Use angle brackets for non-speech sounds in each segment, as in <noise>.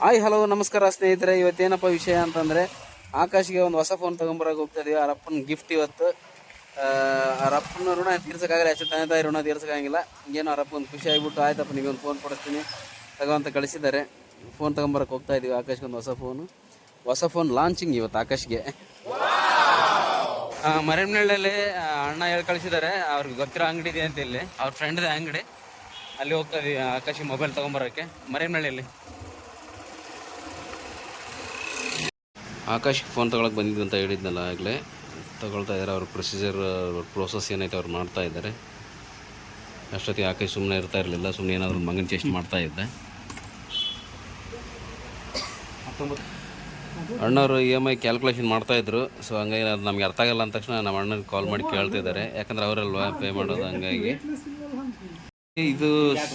Hi hello ನಮಸ್ಕಾರ ಸ್ನೇಹಿತರೆ. ಇವತ್ತೇನಪ್ಪ ವಿಷಯ ಅಂತಂದರೆ ಆಕಾಶ್ಗೆ ಒಂದು ಹೊಸ ಫೋನ್ ತೊಗೊಂಬರೋಕೆ ಹೋಗ್ತಾ ಇದೀವಿ. ಆ ಅಪ್ಪನ ಗಿಫ್ಟ್ ಇವತ್ತು. ಆ, ರಪ್ಪನ ಋಣ ತೀರ್ಸೋಕ್ಕಾಗಲ್ಲ ಅಷ್ಟು ತಂದೆ ತಾಯಿ ಋಣ ತೀರ್ಸೋಕ್ಕಾಗಿಲ್ಲ ಏನೋ ಆ ರಪ್ಪನ ಖುಷಿ ಆಗಿಬಿಟ್ಟು ಆಯ್ತಪ್ಪ ನಿಮಗೆ ಒಂದು ಫೋನ್ ಕೊಡಿಸ್ತೀನಿ. ತಗೋಂತ ಕಳಿಸಿದ್ದಾರೆ. ಫೋನ್ ತೊಗೊಂಬರಕ್ಕೆ ಹೋಗ್ತಾ ಇದೀವಿ. ಆಕಾಶ್ಗೆ ಒಂದು ಹೊಸ ಫೋನು ಹೊಸ ಫೋನ್ ಲಾಂಚಿಂಗ್ ಇವತ್ತು ಆಕಾಶ್ಗೆ. ಮರೆಮನಹಳ್ಳಿಯಲ್ಲಿ ಅಣ್ಣ ಹೇಳಿ ಕಳಿಸಿದ್ದಾರೆ. ಅವ್ರಿಗೆ ಗೊತ್ತಿರೋ ಅಂಗಡಿ ಇದೆ ಅಂತ ಇಲ್ಲಿ ಅವ್ರ ಫ್ರೆಂಡ್ದೇ ಅಂಗಡಿ. ಅಲ್ಲಿ ಹೋಗ್ತಾ ಇದೀವಿ ಆಕಾಶ್ ಮೊಬೈಲ್ ತೊಗೊಂಬರೋಕ್ಕೆ ಮರೆಮನಹಳ್ಳಿಯಲ್ಲಿ ಆಕಾಶ್ ಫೋನ್ ತೊಗೊಳಕ್ಕೆ ಬಂದಿದ್ದು ಅಂತ ಹೇಳಿದ್ನಲ್ಲ ಆಗಲೇ. ತಗೊಳ್ತಾ ಇದ್ದಾರೆ ಅವ್ರ ಪ್ರೊಸೀಜರ್ ಪ್ರೋಸೆಸ್ ಏನೈತೆ ಅವ್ರು ಮಾಡ್ತಾ ಇದ್ದಾರೆ. ಅಷ್ಟೊತ್ತಿಗೆ ಆಕಾಶ್ ಸುಮ್ಮನೆ ಇರ್ತಾ ಇರಲಿಲ್ಲ ಸುಮ್ಮನೆ ಏನಾದರೂ ಮಗನ ಚೇಸ್ಟ್ ಮಾಡ್ತಾ ಇದ್ದೆ. ಅಣ್ಣವರು ಇ ಎಂ ಐ ಕ್ಯಾಲ್ಕುಲೇಷನ್ ಮಾಡ್ತಾಯಿದ್ರು ಸೊ ಹಂಗಾಗಿ ಅದು ನಮಗೆ ಅರ್ಥ ಆಗಲ್ಲ ಅಂದ ತಕ್ಷಣ ನಮ್ಮ ಅಣ್ಣನಿಗೆ ಕಾಲ್ ಮಾಡಿ ಕೇಳ್ತಿದ್ದಾರೆ. ಯಾಕಂದ್ರೆ ಅವರಲ್ವಾ ಪೇ ಮಾಡೋದು ಹಂಗಾಗಿ. ಇದು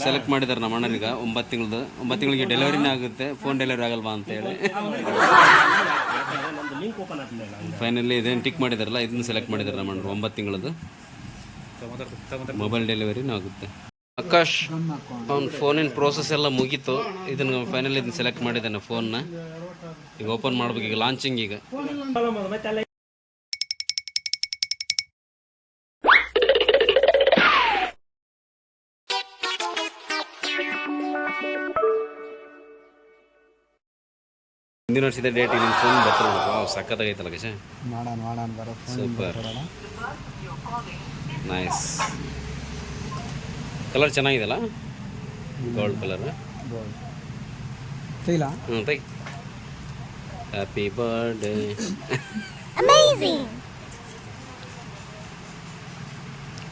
ಸೆಲೆಕ್ಟ್ ಮಾಡಿದಾರೆ ನಮ್ಮ ಅಣ್ಣನಿಗೆ ಒಂಬತ್ತು ತಿಂಗಳದು. ಒಂಬತ್ತು ತಿಂಗಳಿಗೆ ಡೆಲಿವರಿನೇ ಆಗುತ್ತೆ. ಫೋನ್ ಡೆಲಿವರಿ ಆಗಲ್ವಾ ಅಂತ ಹೇಳಿ. ಫೈನಲಿ ಇದೇನು ಟಿಕ್ ಮಾಡಿದಾರಲ್ಲ, ಇದನ್ನು ಸೆಲೆಕ್ಟ್ ಮಾಡಿದಾರೆ ನಮ್ಮ ಅಣ್ಣರು ಒಂಬತ್ತು ತಿಂಗಳದು. ಮೊಬೈಲ್ ಡೆಲಿವರಿನೂ ಆಗುತ್ತೆ. ಆಕಾಶ್, ಅವ್ನ ಫೋನಿನ ಪ್ರೋಸೆಸ್ ಎಲ್ಲ ಮುಗೀತು. ಇದನ್ನು ಫೈನಲಿ ಇದನ್ನ ಸೆಲೆಕ್ಟ್ ಮಾಡಿದ್ದಾನೆ ಫೋನ್ನ ಈಗ ಓಪನ್ ಮಾಡ್ಬೇಕು. ಈಗ ಲಾಂಚಿಂಗ್ ಈಗ. ಮುಂದಿನ ವರ್ಷದ ಡೇಟ್ ಇದನ್ನ ಫೋನ್ ಬರ್ತಾರೆ ವಾವ್ ಸಕ್ಕತ್ತಾಗೈತಲ್ಲ ಕಶ ಮಾಡೋಣ ಮಾಡೋಣ ಬರೋ ಸೂಪರ್ ನೈಸ್ ಕಲರ್ ಚೆನ್ನಾಗಿದೆಲ್ಲ ಗೋಲ್ಡ್ ಕಲರ್ ಫೀಲಾ ಹ್ಞೂ ತೈ ಹ್ಯಾಪಿ ಬರ್ಡೇ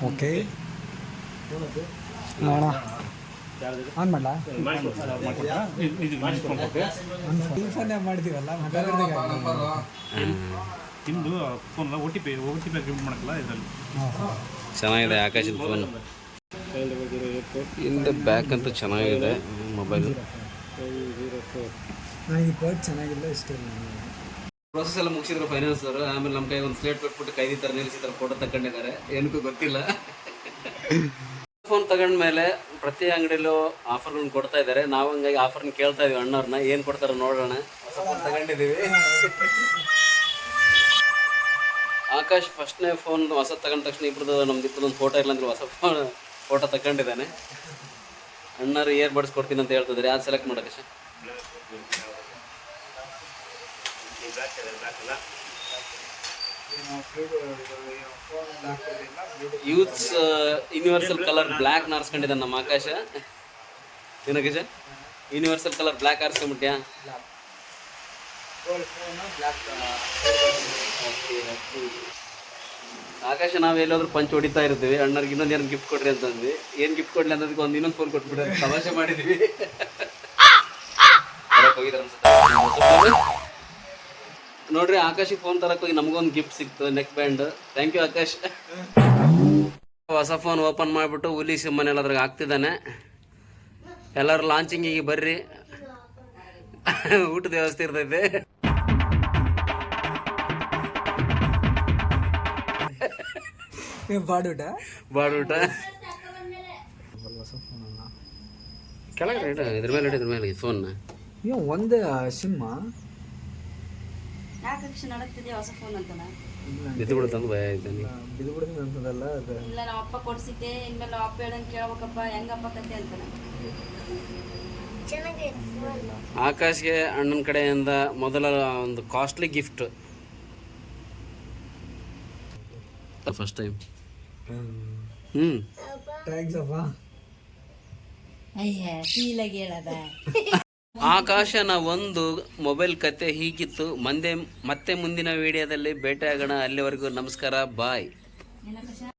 ಓಕೆ ನೋಡೋಣ. ಆನ್ ಮಾಡಲ? ಫೋನ್ ಮಾಡ್ತೀವಲ್ಲ ನಿಮ್ಮದು phone O T P O T P ಮಾಡಕ್ಕಲ್ಲ ಇದರಲ್ಲಿ. ಚೆನ್ನಾಗಿದೆ ಆಕಾಶದ ಫೋನ್ ಇಂದ ಬ್ಯಾಕ್ ಅಂತೂ ಚೆನ್ನಾಗಿದೆ ಮೊಬೈಲ್ ಬರ್ಡ್ ಚೆನ್ನಾಗಿಲ್ಲ ಇಷ್ಟ ಪ್ರೊಸೆಸ್ ಎಲ್ಲ ಮುಗಿಸಿದ್ರು ಫೈನಾನ್ಸ್ ಅವರು. ಆಮೇಲೆ ನಮ್ಮ ಕೈ ಒಂದು ಸ್ಲೇಟ್ ಕೊಟ್ಬಿಟ್ಟು ಕೈದಿ ಥರ ನಿಲ್ಲಿಸಿದ್ದಾರೆ ಫೋಟೋ ತಗೊಂಡಿದ್ದಾರೆ. ಏನಕ್ಕೂ ಗೊತ್ತಿಲ್ಲ. <laughs> ಫೋನ್ ತಗೊಂಡ್ಮೇಲೆ ಪ್ರತಿ ಅಂಗಡಿಲೂ ಆಫರ್ಗಳನ್ನ ಕೊಡ್ತಾ ಇದ್ದಾರೆ. ನಾವು ಹಂಗಾಗಿ ಆಫರ್ನ ಕೇಳ್ತಾ ಇದೀವಿ ಅಣ್ಣವ್ರನ್ನ. ಏನು ಕೊಡ್ತಾರೆ ನೋಡೋಣ. ತಗೊಂಡಿದ್ದೀವಿ. ಆಕಾಶ್ ಫಸ್ಟ್ನೇ ಫೋನ್ ಹೊಸ ತಗೊಂಡ ತಕ್ಷಣ ಇಬ್ರದ್ದು ನಮ್ದು ಇಬ್ಬರದೊಂದು ಫೋಟೋ ಇಲ್ಲ ಅಂದ್ರೆ ಹೊಸ ಫೋನ್ ಫೋಟೋ ತಗೊಂಡಿದ್ದಾನೆ. ಅಣ್ಣರು ಏರ್ ಬಡ್ಸ್ ಕೊಡ್ತೀನಿ ಅಂತ ಹೇಳ್ತಿದ್ದಾರೆ. ಯಾರು ಸೆಲೆಕ್ಟ್ ಮಾಡೋಕೆ ಯೂತ್ಸ್ ಯೂನಿವರ್ಸಲ್ ಕಲರ್ ಬ್ಲ್ಯಾಕ್ ನಾರ್ಸ್ಕೊಂಡಿದ್ದ ನಮ್ಮ ಆಕಾಶ. ಏನಕೇಶ ಯೂನಿವರ್ಸಲ್ ಕಲರ್ ಬ್ಲ್ಯಾಕ್ ಆರಿಸ್ಕೊಂಬಿಟ್ಯಾ ಆಕಾಶ, ನಾವು ಎಲ್ಲಾದ್ರೂ ಪಂಚ್ ಹೊಡಿತಾ ಇರ್ತೀವಿ. ಅಣ್ಣರಿಗೆ ಇನ್ನೊಂದು ಏನು ಗಿಫ್ಟ್ ಕೊಡ್ರಿ ಅಂತಂದ್ವಿ ಏನು ಗಿಫ್ಟ್ ಕೊಡ್ಲಿ ಅನ್ನೋದಕ್ಕೆ ಒಂದು ಇನ್ನೊಂದು ಫೋನ್ ಕೊಟ್ಬಿಟ್ರೆ ತಮಾಷೆ ಮಾಡಿದ್ವಿ. ನೋಡ್ರಿ, ಆಕಾಶಿಗೆ ಫೋನ್ ತರಕ್ ಹೋಗಿ ನಮಗೊಂದು ಗಿಫ್ಟ್ ಸಿಕ್ತು neck band thank you Akash. ಹೊಸ ಫೋನ್ ಓಪನ್ ಮಾಡಿಬಿಟ್ಟು ಹುಲಿ ಸಿಮ್ಮನೆಲ್ಲ ಅದ್ರಾಗ ಹಾಕ್ತಿದ್ದಾನೆ. ಎಲ್ಲರೂ ಲಾಂಚಿಂಗಿಗೆ ಬರ್ರಿ. ಊಟದ ವ್ಯವಸ್ಥೆ ಇರ್ತೈತೆ. ಬಾಡೂಟ? ಬಾಡೂಟ. ಕೆಳಗಡೆ ಇಡ. ಇದ್ರ ಮೇಲೆ ಇಡ ಇದ್ರ ಮೇಲೆ ಫೋನ್ನ ಅಯ್ಯೋ ಒಂದೇ ಸಿಮ್ಮ ಯಾಕೆ ಹೊಸ ಫೋನ್ ಅಂತನ? ಬಿದ್ದು ಬಿಡುತ್ತಂದು ಭಯ ಆಯ್ತು ಬಿದು ಬಿಡೋದು ಅಂತದಲ್ಲ ಅದು. ಇಲ್ಲ ನಾವು ಅಪ್ಪ ಕೊಡ್ಸಿದ್ದೆ ಇನ್ಮೇಲೆ ಅಪ್ಪ ಹೇಳಂಗ್ ಕೇಳ್ಬೇಕಪ್ಪ ಹೆಂಗಪ್ಪ ಕತೆ ಅಂತಾನೆ ಆಕಾಶ್ಗೆ ಅಣ್ಣನ ಕಡೆಯಿಂದ ಮೊದಲ ಒಂದು costly gift first time hmm. Thanks ಅಪ್ಪ. ಅಯ್ಯ ಫೀಲಾಗಿ ಹೇಳದ? <laughs> ಆಕಾಶನ ಒಂದು ಮೊಬೈಲ್ ಕತೆ ಹೀಗಿತ್ತು. ಮಂದೆ ಮತ್ತೆ ಮುಂದಿನ ವಿಡಿಯೋದಲ್ಲಿ ಭೇಟಿಯಾಗೋಣ. ಅಲ್ಲಿವರೆಗೂ ನಮಸ್ಕಾರ. ಬಾಯ್.